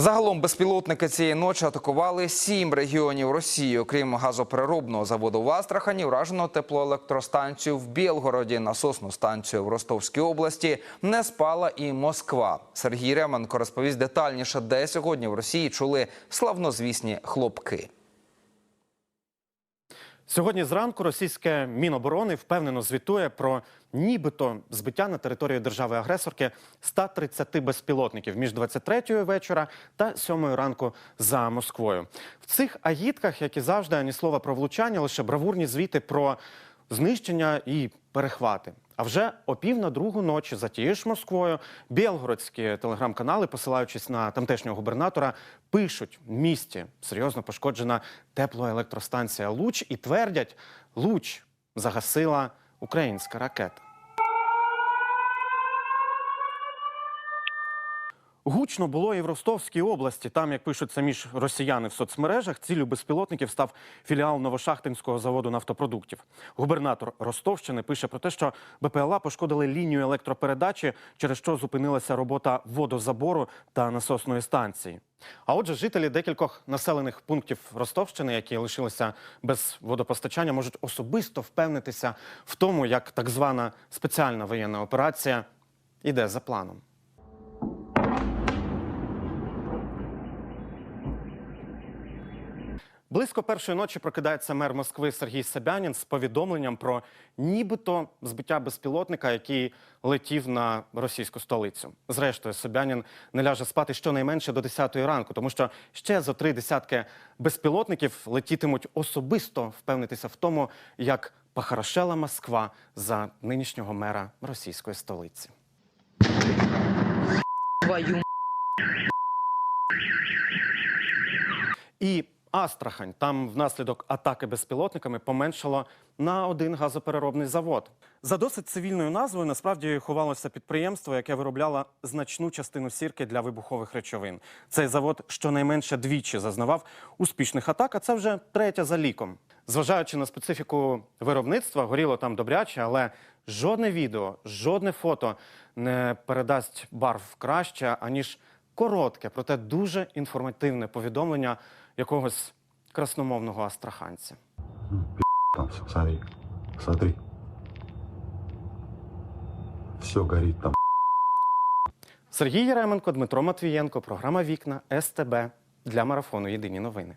Загалом безпілотники цієї ночі атакували сім регіонів Росії. Окрім газопереробного заводу в Астрахані, вражено теплоелектростанцію в Білгороді, насосну станцію в Ростовській області. Не спала і Москва. Сергій Ременко розповість детальніше, де сьогодні в Росії чули славнозвісні хлопки. Сьогодні зранку російське міноборони впевнено звітує про нібито збиття на території держави-агресорки 130 безпілотників між 23 вечора та 7 ранку за Москвою. В цих агітках, як і завжди, ані слова про влучання, лише бравурні звіти про знищення і перехвати. А вже о пів на другу ночі за тією ж Москвою білгородські телеграм-канали, посилаючись на тамтешнього губернатора, пишуть в місті серйозно пошкоджена теплоелектростанція Луч і твердять, Луч загасила українська ракета. Гучно було і в Ростовській області. Там, як пишуть самі ж росіяни в соцмережах, цілю безпілотників став філіал Новошахтинського заводу нафтопродуктів. Губернатор Ростовщини пише про те, що БПЛА пошкодили лінію електропередачі, через що зупинилася робота водозабору та насосної станції. А отже, жителі декількох населених пунктів Ростовщини, які лишилися без водопостачання, можуть особисто впевнитися в тому, як так звана спеціальна воєнна операція іде за планом. Близько першої ночі прокидається мер Москви Сергій Собянін з повідомленням про нібито збиття безпілотника, який летів на російську столицю. Зрештою, Собянін не ляже спати щонайменше до 10-ї ранку, тому що ще за три десятки безпілотників летітимуть особисто впевнитися в тому, як похорошела Москва за нинішнього мера російської столиці. І Астрахань там внаслідок атаки безпілотниками поменшало на один газопереробний завод. За досить цивільною назвою насправді ховалося підприємство, яке виробляло значну частину сірки для вибухових речовин. Цей завод щонайменше двічі зазнавав успішних атак, а це вже третя за ліком. Зважаючи на специфіку виробництва, горіло там добряче, але жодне відео, жодне фото не передасть барв краще, аніж коротке, проте дуже інформативне повідомлення якогось красномовного астраханця. Там смотри, смотри. Все горить там. Сергій Яременко, Дмитро Матвієнко, програма Вікна СТБ для марафону Єдині новини.